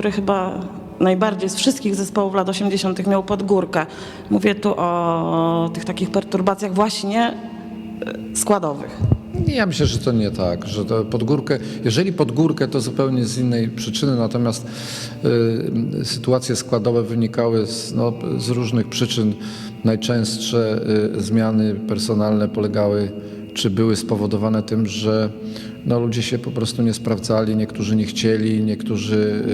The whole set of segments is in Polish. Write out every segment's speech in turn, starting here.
który chyba najbardziej z wszystkich zespołów lat 80. miał podgórkę. Mówię tu o tych takich perturbacjach właśnie e, składowych. Ja myślę, że to nie tak, że to pod górkę, jeżeli pod górkę, to zupełnie z innej przyczyny, natomiast y, sytuacje składowe wynikały z, no, z różnych przyczyn. Najczęstsze y, zmiany personalne polegały, czy były spowodowane tym, że no, ludzie się po prostu nie sprawdzali, niektórzy nie chcieli, niektórzy,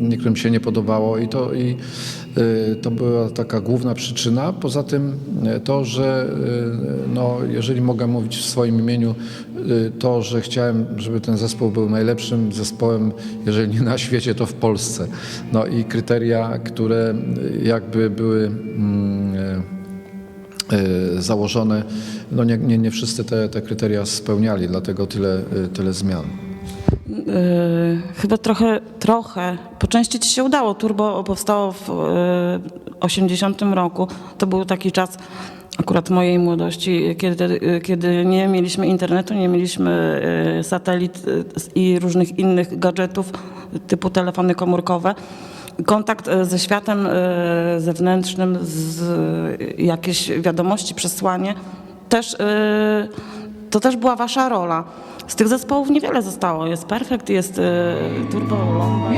y, niektórym się nie podobało i to, i, y, to była taka główna przyczyna. Poza tym y, to, że no, jeżeli mogę mówić w swoim imieniu, to, że chciałem, żeby ten zespół był najlepszym zespołem, jeżeli nie na świecie, to w Polsce. No i kryteria, które jakby były mm, y, y, założone, no nie, nie, nie wszyscy te, te kryteria spełniali, dlatego tyle, y, tyle zmian. Yy, chyba trochę, trochę, po części ci się udało. Turbo powstało w yy, 80 roku. To był taki czas akurat mojej młodości, kiedy, kiedy nie mieliśmy internetu, nie mieliśmy satelit i różnych innych gadżetów typu telefony komórkowe. Kontakt yy, ze światem yy, zewnętrznym, z yy, jakieś wiadomości, przesłanie, też, to też była wasza rola. Z tych zespołów niewiele zostało. Jest Perfect, jest Turbo Lomba.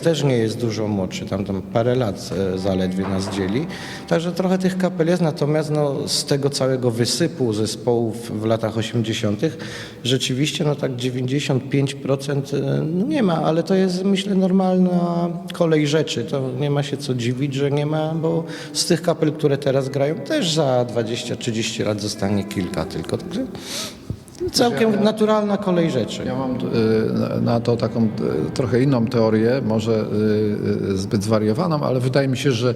Też nie jest dużo młodszy, tam, tam parę lat e, zaledwie nas dzieli. Także trochę tych kapel jest, natomiast no, z tego całego wysypu zespołów w latach 80. rzeczywiście no tak 95% e, no, nie ma, ale to jest myślę normalna kolej rzeczy. To nie ma się co dziwić, że nie ma, bo z tych kapel, które teraz grają, też za 20-30 lat zostanie kilka tylko. Także całkiem naturalna kolej rzeczy. Ja mam y, na- to taką y, trochę inną teorię, może y, zbyt zwariowaną, ale wydaje mi się, że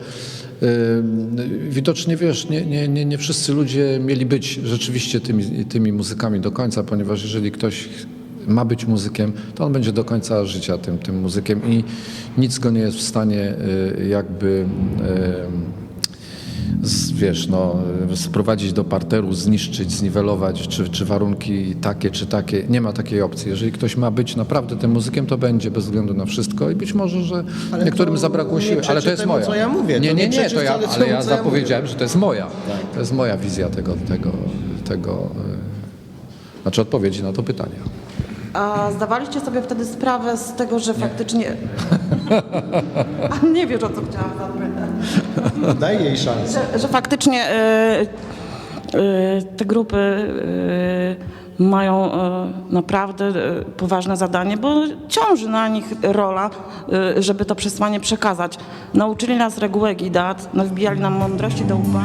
widocznie wiesz, nie, nie, nie, nie wszyscy ludzie mieli być rzeczywiście tymi, tymi muzykami do końca, ponieważ jeżeli ktoś ma być muzykiem, to on będzie do końca życia tym, tym muzykiem i nic go nie jest w stanie jakby wiesz, no, sprowadzić do parteru, zniszczyć, zniwelować, czy, czy warunki takie, czy takie. Nie ma takiej opcji. Jeżeli ktoś ma być naprawdę tym muzykiem, to będzie bez względu na wszystko i być może, że Ale niektórym zabrakło nie siły, ale to jest moja. co ja mówię. Nie, nie, nie nie, to ja, ale ja co ja zapowiedziałem, że to jest moja. To jest moja wizja tego, tego, tego y, znaczy odpowiedzi na to pytanie. A zdawaliście sobie wtedy sprawę z tego, że faktycznie... A nie wiesz, o co chciałam zapytać. Daj jej szansę. Że, że faktycznie y, y, te grupy y, mają y, naprawdę y, poważne zadanie, bo ciąży na nich rola, y, żeby to przesłanie przekazać. Nauczyli nas regułek i dat, no, wbijali nam mądrości do łba.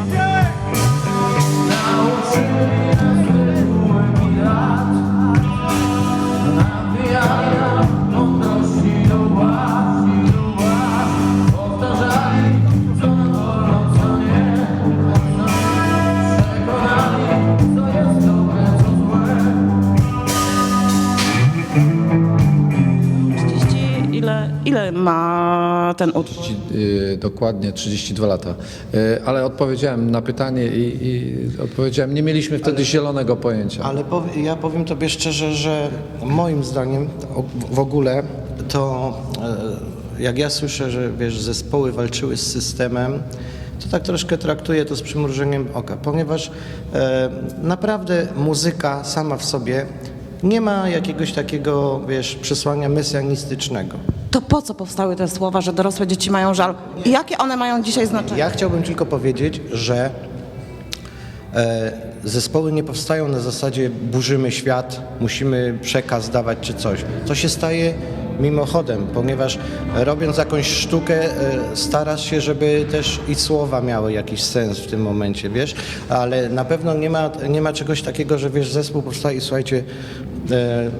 Ile, ma ten utwór? Y, Dokładnie 32 lata. Y, Ale odpowiedziałem na pytanie i, i odpowiedziałem, nie mieliśmy wtedy zielonego pojęcia. Ale powie, ja powiem Tobie szczerze, że moim zdaniem w ogóle to e, jak ja słyszę, że wiesz, zespoły walczyły z systemem, to tak troszkę traktuję to z przymrużeniem oka, ponieważ e, naprawdę muzyka sama w sobie nie ma jakiegoś takiego, wiesz, przesłania mesjanistycznego. To po co powstały te słowa, że dorosłe dzieci mają żal? I jakie one mają dzisiaj znaczenie? Ja chciałbym tylko powiedzieć, że e, zespoły nie powstają na zasadzie burzymy świat, musimy przekaz dawać czy coś. To się staje mimochodem, ponieważ robiąc jakąś sztukę e, starasz się, żeby też i słowa miały jakiś sens w tym momencie, wiesz, ale na pewno nie ma, nie ma czegoś takiego, że wiesz, zespół powstaje i słuchajcie, e,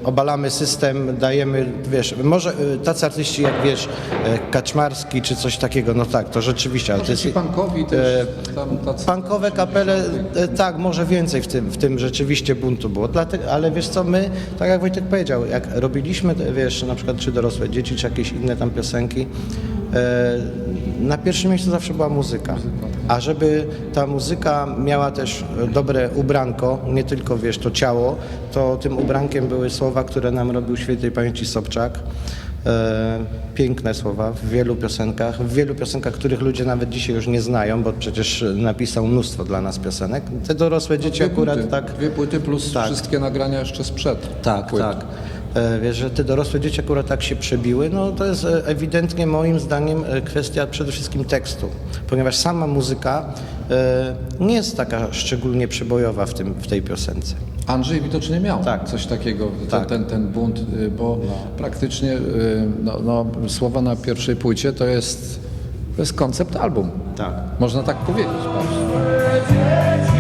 obalamy system, dajemy, wiesz, może e, tacy artyści jak wiesz, e, Kaczmarski czy coś takiego, no tak, to rzeczywiście, ale to jest, Ci punkowi też tam tacy... Punkowe kapele, e, tak, może więcej w tym, w tym rzeczywiście buntu było. Dlatego, ale wiesz co, my, tak jak Wojtek powiedział, jak robiliśmy, wiesz, na przykład czy dorosłe dzieci, czy jakieś inne tam piosenki, e, na pierwszym miejscu zawsze była muzyka. A żeby ta muzyka miała też e, dobre ubranko, nie tylko wiesz, to ciało, to tym ubrankiem były słowa, które nam robił świętej pamięci Sobczak. E, piękne słowa w wielu piosenkach, w wielu piosenkach, których ludzie nawet dzisiaj już nie znają, bo przecież napisał mnóstwo dla nas piosenek. Te dorosłe dzieci akurat płyty, tak. Dwie płyty plus Tak. wszystkie nagrania jeszcze sprzed Tak, płyt. tak. E, Wiesz, że te dorosłe dzieci akurat tak się przebiły, no to jest e, ewidentnie moim zdaniem e, kwestia przede wszystkim tekstu, ponieważ sama muzyka nie jest taka szczególnie przebojowa w, tym, w tej piosence. Andrzej widocznie miał Tak. coś takiego, ten, Tak. ten, ten bunt, bo praktycznie y, no, no, słowa na pierwszej płycie to jest, to jest koncept album. Tak. Można tak powiedzieć. Patrz.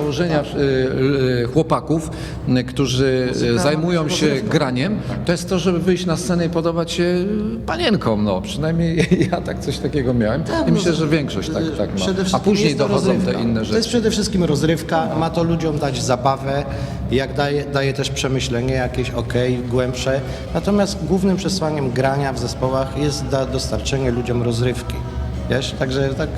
Założenia y, y, chłopaków, y, którzy y, zajmują się graniem, to jest to, żeby wyjść na scenę i podobać się panienkom. No, przynajmniej ja tak coś takiego miałem i myślę, że większość tak, tak ma. A później dochodzą te inne To jest rzeczy. przede wszystkim rozrywka, ma to ludziom dać zabawę, jak daje, daje też przemyślenie jakieś okej, głębsze. Natomiast głównym przesłaniem grania w zespołach jest dostarczenie ludziom rozrywki. Wiesz? Także tak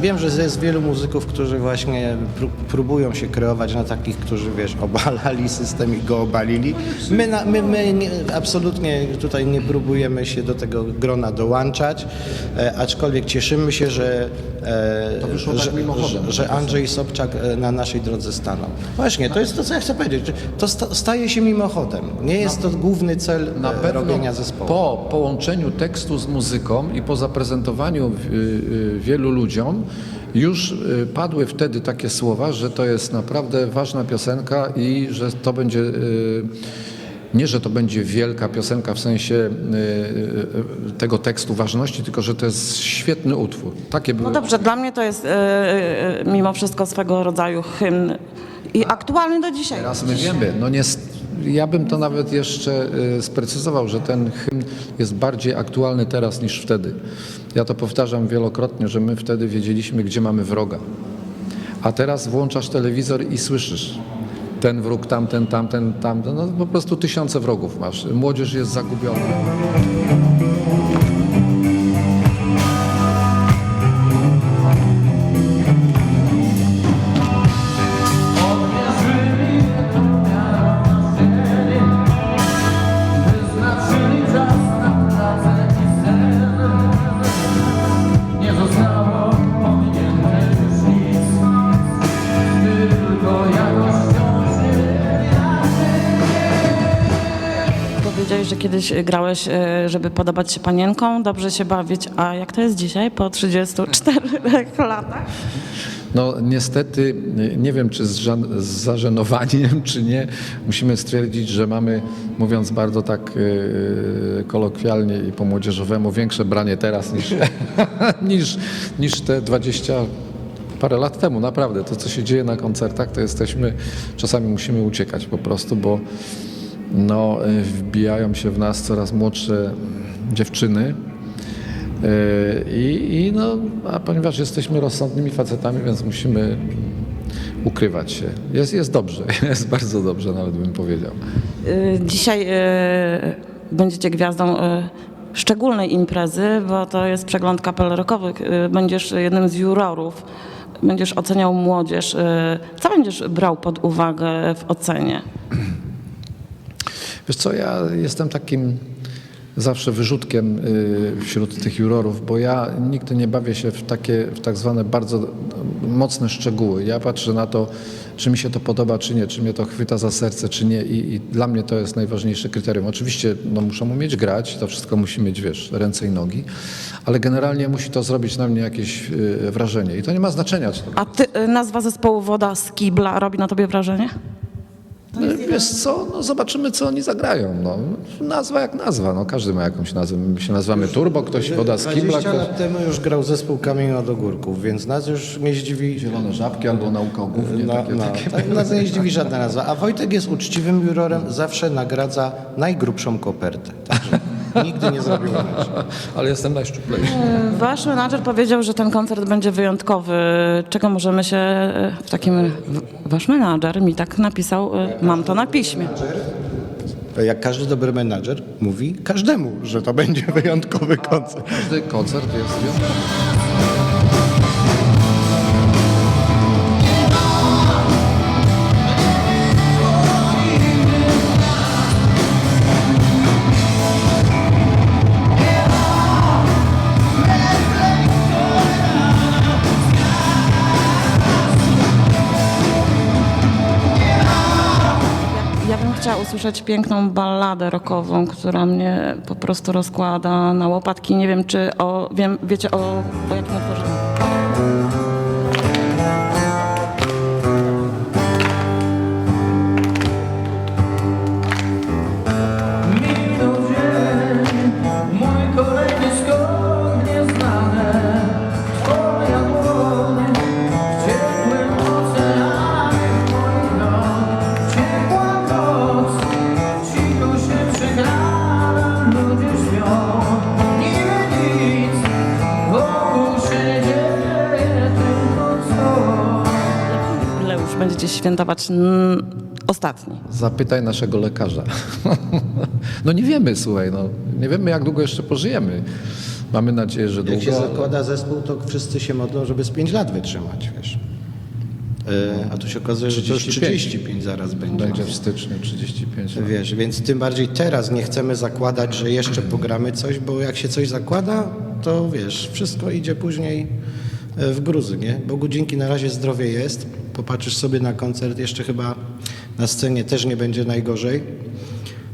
wiem, że jest wielu muzyków, którzy właśnie pró- próbują się kreować na takich, którzy wiesz, obalali system i go obalili. My, na, my, my nie, absolutnie tutaj nie próbujemy się do tego grona dołączać, e, aczkolwiek cieszymy się, że, e, tak że, że, że Andrzej Sobczak e, na naszej drodze stanął. Właśnie, to jest to, co ja chcę powiedzieć. To sta, staje się mimochodem. Nie jest to główny cel Na e, robienia zespołu. po połączeniu tekstu z muzyką i po zaprezentowaniu y, y, wielu ludziom już y, padły wtedy takie słowa, że to jest naprawdę ważna piosenka i że to będzie y, nie, że to będzie wielka piosenka w sensie y, tego tekstu ważności, tylko że to jest świetny utwór. Takie były No dobrze, dla mnie to jest mimo wszystko swego rodzaju hymn i aktualny do dzisiaj. Teraz my wiemy, no nie, ja bym to nawet jeszcze y, sprecyzował, że ten hymn jest bardziej aktualny teraz niż wtedy. Ja to powtarzam wielokrotnie, że my wtedy wiedzieliśmy, gdzie mamy wroga. A teraz włączasz telewizor i słyszysz ten wróg, tamten, tamten, tamten. No po prostu tysiące wrogów masz. Młodzież jest zagubiona. Że kiedyś grałeś, e, żeby podobać się panienkom, dobrze się bawić, a jak to jest dzisiaj po 34 latach? No niestety, nie wiem czy z, z zażenowaniem, czy nie, musimy stwierdzić, że mamy, mówiąc bardzo tak yy, kolokwialnie i po młodzieżowemu, większe branie teraz niż, niż, niż te 20 parę lat temu. Naprawdę, to co się dzieje na koncertach, to jesteśmy, czasami musimy uciekać po prostu, bo no, yy, wbijają się w nas coraz młodsze dziewczyny, Yy, I, I no, a ponieważ jesteśmy rozsądnymi facetami, więc musimy ukrywać się. Jest, jest dobrze, jest bardzo dobrze, nawet bym powiedział. E, Dzisiaj e, będziecie gwiazdą e, szczególnej imprezy, bo to jest przegląd kapel rockowych. E, Będziesz jednym z jurorów, będziesz oceniał młodzież. E, Co będziesz brał pod uwagę w ocenie? Wiesz co, ja jestem takim zawsze wyrzutkiem y, wśród tych jurorów, bo ja nigdy nie bawię się w takie, w tak zwane bardzo, mocne szczegóły. Ja patrzę na to, czy mi się to podoba, czy nie, czy mnie to chwyta za serce, czy nie i, i dla mnie to jest najważniejsze kryterium. Oczywiście no, muszą umieć grać, to wszystko musi mieć, wiesz, ręce i nogi, ale generalnie musi to zrobić na mnie jakieś y, wrażenie i to nie ma znaczenia, A ty, y, nazwa zespołu Woda z Kibla robi na tobie wrażenie? No, wiesz co, no zobaczymy co oni zagrają. No. Nazwa jak nazwa, no każdy ma jakąś nazwę. My się nazywamy Turbo, ktoś woda z kibla, 20 ktoś lat temu już grał zespół Kamienia do Górków, więc nas już nie zdziwi... zielone żabki albo nauka o głównie. No, takie, no, takie. tak, nas nie zdziwi żadna nazwa. A Wojtek jest uczciwym jurorem, zawsze nagradza najgrubszą kopertę. Także nigdy nie zrobił inaczej. Ale jestem najszczuplejszy. Wasz menadżer powiedział, że ten koncert będzie wyjątkowy. Czego możemy się y, w takim... Wasz menadżer mi tak napisał, y, mam to na piśmie. Jak każdy dobry menadżer mówi każdemu, że to będzie wyjątkowy koncert. Każdy koncert jest wyjątkowy. Usłyszeć piękną balladę rockową, która mnie po prostu rozkłada na łopatki. Nie wiem, czy o, wiem, wiecie o, o jakim utworze. Będziecie świętować ostatni? Zapytaj naszego lekarza. No nie wiemy, słuchaj, no, nie wiemy jak długo jeszcze pożyjemy. Mamy nadzieję, że Jak długo. się zakłada zespół, to wszyscy się modlą, żeby z 5 lat wytrzymać, wiesz. E, A tu się okazuje, że to już 35. 35 zaraz będzie. Będzie w styczniu 35 lat. Wiesz, więc tym bardziej teraz nie chcemy zakładać, że jeszcze pogramy coś, bo jak się coś zakłada, to wiesz, wszystko idzie później e, w gruzy, nie? Bogu dzięki na razie zdrowie jest. Popatrzysz sobie na koncert, jeszcze chyba na scenie też nie będzie najgorzej.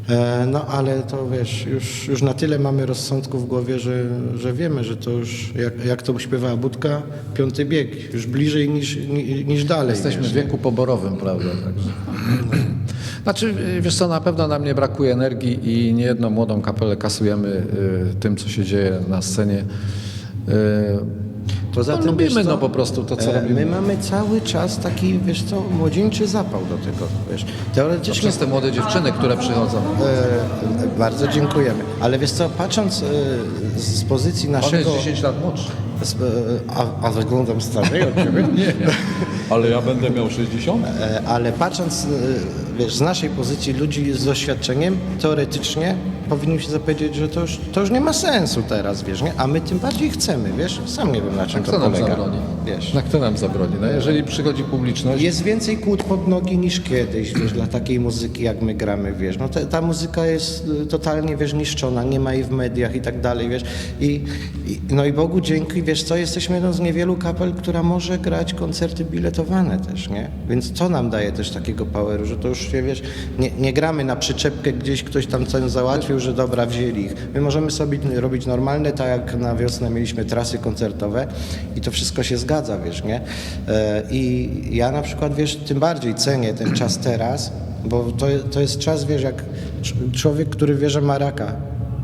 E, No ale to wiesz, już, już na tyle mamy rozsądku w głowie, że, że wiemy, że to już, jak, jak to śpiewała Budka, piąty bieg, już bliżej niż, ni- niż dalej. Jesteśmy wiesz, w wieku poborowym, prawda? Także. Znaczy, wiesz co, na pewno nam nie brakuje energii i niejedną młodą kapelę kasujemy y, tym, co się dzieje na scenie. Poza no, tym, lubimy wiesz co, no po prostu to, co e, robimy. My mamy cały czas taki, wiesz co, młodzieńczy zapał do tego, wiesz. Teoretycznie Przez te młode dziewczyny, które przychodzą. e, bardzo dziękujemy. Ale wiesz co, patrząc e, z pozycji On jest naszego... 10 lat młodszy. z, e, a, a wyglądam starzej od ciebie? Nie, Ale ja będę miał 60? E, Ale patrząc, e, wiesz, z naszej pozycji ludzi z doświadczeniem, teoretycznie powinniśmy się zapowiedzieć, że to już, to już nie ma sensu teraz, wiesz, nie? A my tym bardziej chcemy, wiesz? Sam nie wiem, na czym Kto to polega. Wiesz. Na kto nam zabroni? No, jeżeli przychodzi publiczność, Jest więcej kłód pod nogi niż kiedyś, wiesz, dla takiej muzyki, jak my gramy, wiesz. No te, ta muzyka jest y, totalnie, wiesz, niszczona, nie ma jej w mediach i tak dalej, wiesz. I, i, no i Bogu dzięki, wiesz co, jesteśmy jedną z niewielu kapel, która może grać koncerty biletowane też, nie? Więc to nam daje też takiego poweru, że to już się, wiesz, nie, nie gramy na przyczepkę gdzieś, ktoś tam coś załatwił, że dobra, wzięli ich. My możemy sobie robić normalne, tak jak na wiosnę mieliśmy trasy koncertowe i to wszystko się zgadza, wiesz, nie? E, I ja na przykład, wiesz, tym bardziej cenię ten czas teraz, bo to, to jest czas, wiesz, jak cz- człowiek, który wie, że ma raka.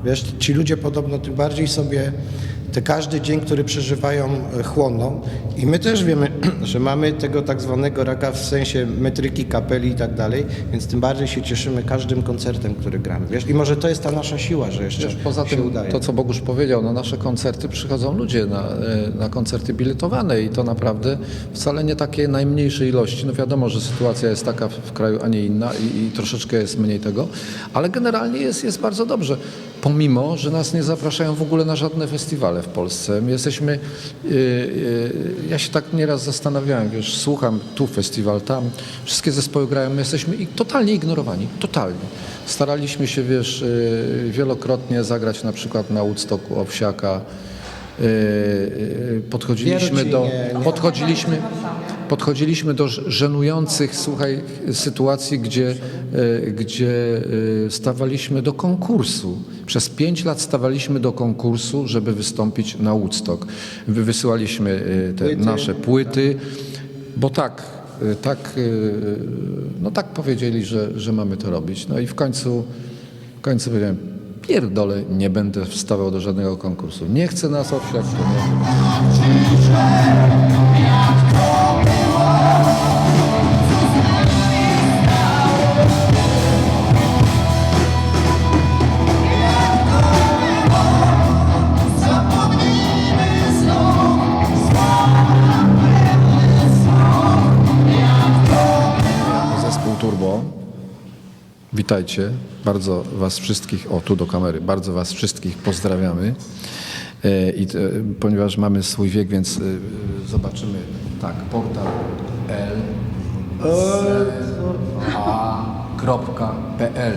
Wiesz, ci ludzie podobno tym bardziej sobie te każdy dzień, który przeżywają, e, chłoną. I my też wiemy, że mamy tego tak zwanego raka w sensie metryki, kapeli i tak dalej, więc tym bardziej się cieszymy każdym koncertem, który gramy. Wiesz, i może to jest ta nasza siła, że jeszcze Wiesz, poza tym, udaje. to co Bogusz powiedział, na nasze koncerty przychodzą ludzie na, e, na koncerty biletowane i to naprawdę wcale nie takie najmniejsze ilości. No wiadomo, że sytuacja jest taka w, w kraju, a nie inna i, i troszeczkę jest mniej tego, ale generalnie jest, jest bardzo dobrze. Pomimo, że nas nie zapraszają w ogóle na żadne festiwale w Polsce. My jesteśmy, e, e, ja się tak nieraz zastanawiałem, wiesz, słucham tu festiwal, tam, wszystkie zespoły grają, my jesteśmy i totalnie ignorowani, totalnie. Staraliśmy się, wiesz, y, wielokrotnie zagrać na przykład na Woodstocku Owsiaka, podchodziliśmy do, podchodziliśmy, podchodziliśmy do żenujących, słuchaj, sytuacji, gdzie, yy, gdzie yy, stawaliśmy do konkursu. Przez pięć lat stawaliśmy do konkursu, żeby wystąpić na Woodstock. Wy- Wysyłaliśmy yy, te Płyty. nasze płyty, bo tak, tak, no tak powiedzieli, że, że mamy to robić. No i w końcu, w końcu powiedziałem, pierdolę, nie będę wstawał do żadnego konkursu. Nie chcę nas owsiać, Witajcie. Bardzo Was wszystkich, o tu do kamery, bardzo Was wszystkich pozdrawiamy. E, I e, ponieważ mamy swój wiek, więc e, zobaczymy. Tak, portal l. A.pl